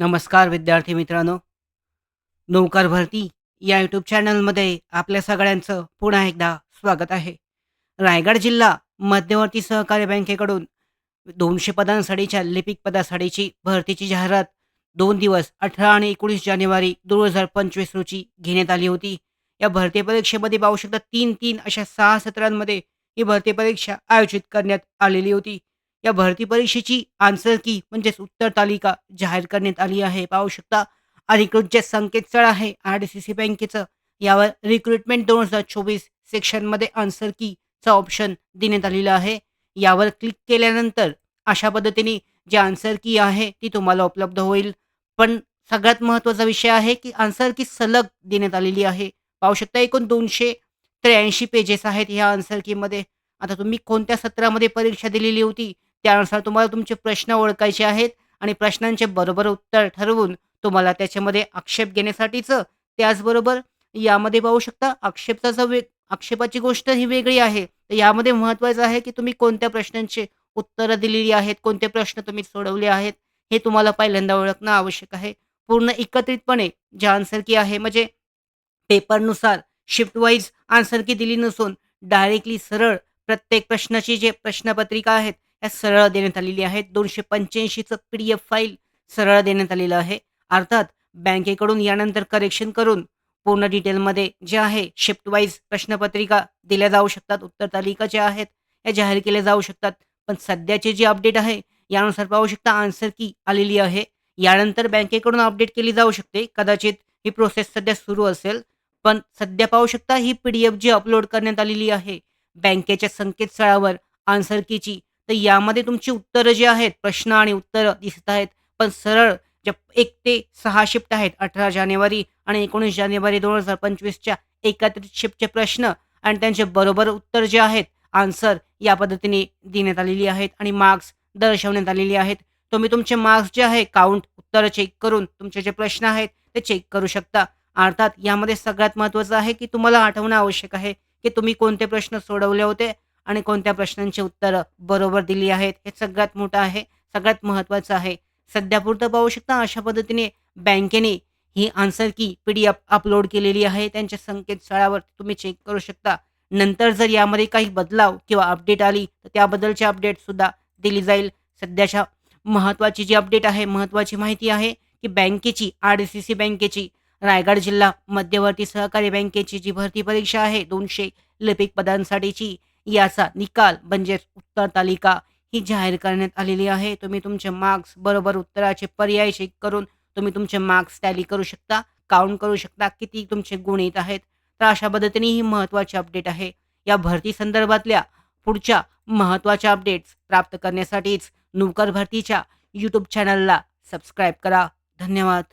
नमस्कार विद्यार्थी मित्रांनो. नौकार भरती या यूट्यूब चॅनलमध्ये आपल्या सगळ्यांचं पुन्हा एकदा स्वागत आहे. रायगड जिल्हा मध्यवर्ती सहकारी बँकेकडून दोनशे पदांसाठीच्या लिपिक पदासाठीची भरतीची जाहिरात दोन दिवस अठरा आणि एकोणीस जानेवारी दोन हजार पंचवीस रोजी घेण्यात आली होती. या भरती परीक्षेमध्ये पाहू शकता तीन तीन अशा सहा सत्रांमध्ये ही भरती परीक्षा आयोजित करण्यात आलेली होती. या भरती परीक्षेची आन्सर की म्हणजेच उत्तर तालिका जाहीर करण्यात आली आहे. पाहू शकता अधिकृत जे संकेतस्थळ आहे आर डी सी सी बँकेचं. यावर रिक्रुटमेंट दोन हजार चोवीस सेक्शनमध्ये आन्सर कीचा ऑप्शन देण्यात आलेला आहे. यावर क्लिक केल्यानंतर अशा पद्धतीने जे आन्सर की आहे ती तुम्हाला उपलब्ध होईल. पण सगळ्यात महत्त्वाचा विषय आहे की आन्सर की सलग देण्यात आलेली आहे. पाहू शकता एकूण दोनशे त्र्याऐंशी पेजेस आहेत ह्या आन्सर कीमध्ये आता तुम्ही कोणत्या सत्रामध्ये परीक्षा दिलेली होती? त्यानुसार तुम्हाला तुमचे प्रश्न ओळखायचे आहेत आणि प्रश्नांचे बरोबर उत्तर ठरवून तुम्हाला त्याच्यामध्ये आक्षेप घेण्यासाठीचं त्याचबरोबर यामध्ये पाहू शकता आक्षेपाचा वेग आक्षेपाची गोष्ट ही वेगळी आहे. तर यामध्ये महत्त्वाचं आहे की तुम्ही कोणत्या प्रश्नांचे उत्तरं दिलेली आहेत कोणते प्रश्न तुम्ही सोडवले आहेत हे तुम्हाला पहिल्यांदा ओळखणं आवश्यक आहे. पूर्ण एकत्रितपणे जे आन्सर की आहे म्हणजे पेपरनुसार शिफ्ट वाईज आन्सर की दिली नसून डायरेक्टली सरळ प्रत्येक प्रश्नाची जे प्रश्नपत्रिका आहेत या सरळ देण्यात आलेली आहेत दोनशे पंच्याऐंशीचं पी डी एफ फाईल सरळ देण्यात आलेलं आहे. अर्थात बँकेकडून यानंतर करेक्शन करून पूर्ण डिटेलमध्ये जे आहे शिफ्ट वाईज प्रश्नपत्रिका दिल्या जाऊ शकतात उत्तर तालिका ज्या आहेत या जाहीर केल्या जाऊ शकतात. पण सध्याचे जे अपडेट आहे यानुसार पाहू शकता आन्सर की आलेली आहे. यानंतर बँकेकडून अपडेट केली जाऊ शकते. कदाचित ही प्रोसेस सध्या सुरू असेल पण सध्या पाहू शकता ही पी डी एफ जी अपलोड करण्यात आलेली आहे. बँकेच्या संकेतस्थळावर आन्सर कीची तर यामध्ये तुमची उत्तरं जी आहेत प्रश्न आणि उत्तरं दिसत आहेत. पण सरळ ज्या एक ते सहा शिफ्ट आहेत अठरा जानेवारी आणि एकोणीस जानेवारी दोन हजार पंचवीसच्या एकत्रित शिफ्टचे प्रश्न आणि त्यांचे बरोबर उत्तर जे आहेत आन्सर या पद्धतीने देण्यात आलेली आहेत आणि मार्क्स दर्शवण्यात आलेली आहेत. तुम्ही तुमचे मार्क्स जे आहे काउंट उत्तरं चेक करून तुमचे जे प्रश्न आहेत ते चेक करू शकता. अर्थात यामध्ये सगळ्यात महत्त्वाचं आहे की तुम्हाला आठवणं आवश्यक आहे की तुम्ही कोणते प्रश्न सोडवले होते आणि कोणत्या प्रश्नांची उत्तरं बरोबर दिली आहेत हे सगळ्यात मोठं आहे सगळ्यात महत्त्वाचं आहे. सध्यापुरतं पाहू शकता अशा पद्धतीने बँकेने ही answer key P D F upload केलेली आहे. त्यांच्या संकेतस्थळावर तुम्ही चेक करू शकता. नंतर जर यामध्ये काही बदलाव किंवा अपडेट आली तर त्याबद्दलची अपडेटसुद्धा दिली जाईल. सध्याच्या महत्त्वाची जी अपडेट आहे महत्त्वाची माहिती आहे की बँकेची आर सी सी बँकेची रायगड जिल्हा मध्यवर्ती सहकारी बँकेची जी भरती परीक्षा आहे दोनशे लिपिक पदांसाठीची याचा निकाल म्हणजेच उत्तर तालिका ही जाहीर करण्यात आलेली आहे. तुम्ही तुमचे मार्क्स बरोबर उत्तराचे पर्याय चेक करून तुम्ही तुमचे मार्क्स टॅली करू शकता काउंट करू शकता किती तुमचे गुण येत आहेत. तर अशा पद्धतीने ही महत्त्वाची अपडेट आहे. या भरती संदर्भातल्या पुढच्या महत्त्वाच्या अपडेट्स प्राप्त करण्यासाठीच नोकर भरतीच्या यूट्यूब चॅनलला सबस्क्राईब करा. धन्यवाद.